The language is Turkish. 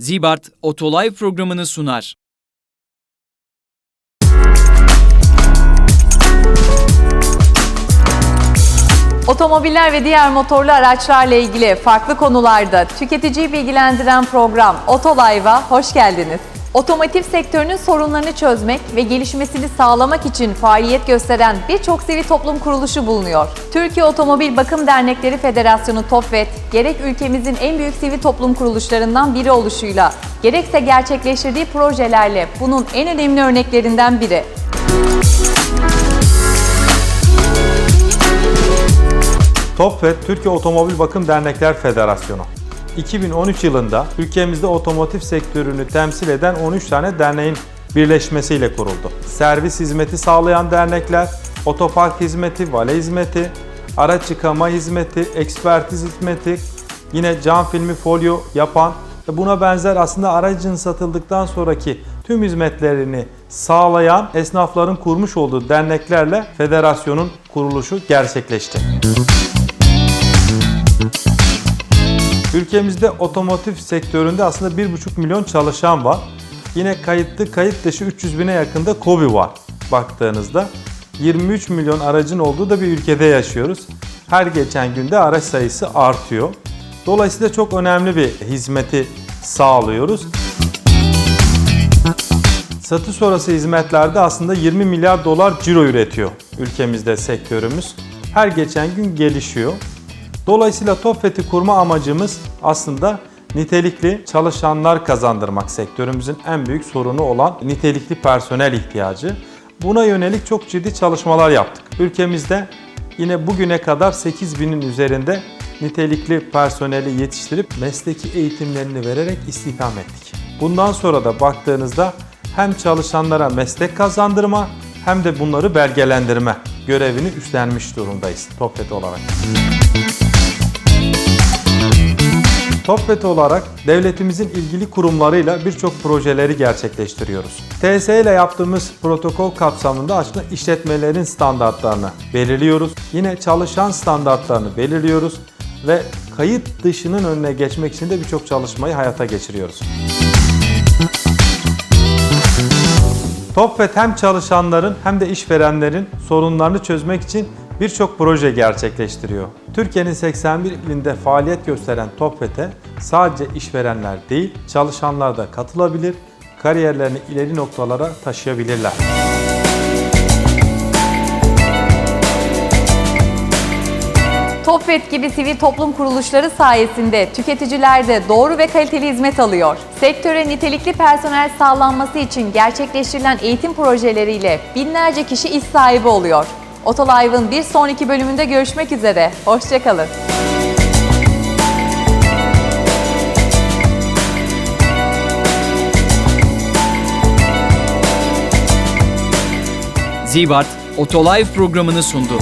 Zibart Otolive programını sunar. Otomobiller ve diğer motorlu araçlarla ilgili farklı konularda tüketiciyi bilgilendiren program Otolive'a hoş geldiniz. Otomotiv sektörünün sorunlarını çözmek ve gelişmesini sağlamak için faaliyet gösteren birçok sivil toplum kuruluşu bulunuyor. Türkiye Otomobil Bakım Dernekleri Federasyonu TOFVET, gerek ülkemizin en büyük sivil toplum kuruluşlarından biri oluşuyla, gerekse gerçekleştirdiği projelerle bunun en önemli örneklerinden biri. TOPFED, Türkiye Otomobil Bakım Dernekler Federasyonu. 2013 yılında ülkemizde otomotiv sektörünü temsil eden 13 tane derneğin birleşmesiyle kuruldu. Servis hizmeti sağlayan dernekler, otopark hizmeti, vale hizmeti, araç yıkama hizmeti, ekspertiz hizmeti, yine cam filmi folyo yapan ve buna benzer aslında aracın satıldıktan sonraki tüm hizmetlerini sağlayan esnafların kurmuş olduğu derneklerle federasyonun kuruluşu gerçekleşti. Ülkemizde otomotiv sektöründe aslında 1,5 milyon çalışan var. Yine kayıtlı kayıt dışı 300 bine yakında KOBİ var baktığınızda. 23 milyon aracın olduğu da bir ülkede yaşıyoruz. Her geçen günde araç sayısı artıyor. Dolayısıyla çok önemli bir hizmeti sağlıyoruz. Satış sonrası hizmetlerde aslında 20 milyar dolar ciro üretiyor ülkemizde sektörümüz. Her geçen gün gelişiyor. Dolayısıyla TOPFET'i kurma amacımız aslında nitelikli çalışanlar kazandırmak sektörümüzün en büyük sorunu olan nitelikli personel ihtiyacı. Buna yönelik çok ciddi çalışmalar yaptık. Ülkemizde yine bugüne kadar 8000'in üzerinde nitelikli personeli yetiştirip mesleki eğitimlerini vererek istihdam ettik. Bundan sonra da baktığınızda hem çalışanlara meslek kazandırma hem de bunları belgelendirme görevini üstlenmiş durumdayız TOPFET olarak. TOPFET olarak devletimizin ilgili kurumlarıyla birçok projeleri gerçekleştiriyoruz. TS ile yaptığımız protokol kapsamında aslında işletmelerin standartlarını belirliyoruz. Yine çalışan standartlarını belirliyoruz ve kayıt dışının önüne geçmek için de birçok çalışmayı hayata geçiriyoruz. TOPFET hem çalışanların hem de işverenlerin sorunlarını çözmek için birçok proje gerçekleştiriyor. Türkiye'nin 81 ilinde faaliyet gösteren TOPFET'e sadece işverenler değil, çalışanlar da katılabilir, kariyerlerini ileri noktalara taşıyabilirler. TOPFET gibi sivil toplum kuruluşları sayesinde tüketiciler de doğru ve kaliteli hizmet alıyor. Sektöre nitelikli personel sağlanması için gerçekleştirilen eğitim projeleriyle binlerce kişi iş sahibi oluyor. Otolive'ın bir sonraki bölümünde görüşmek üzere. Hoşçakalın. Zibart Otolive programını sundu.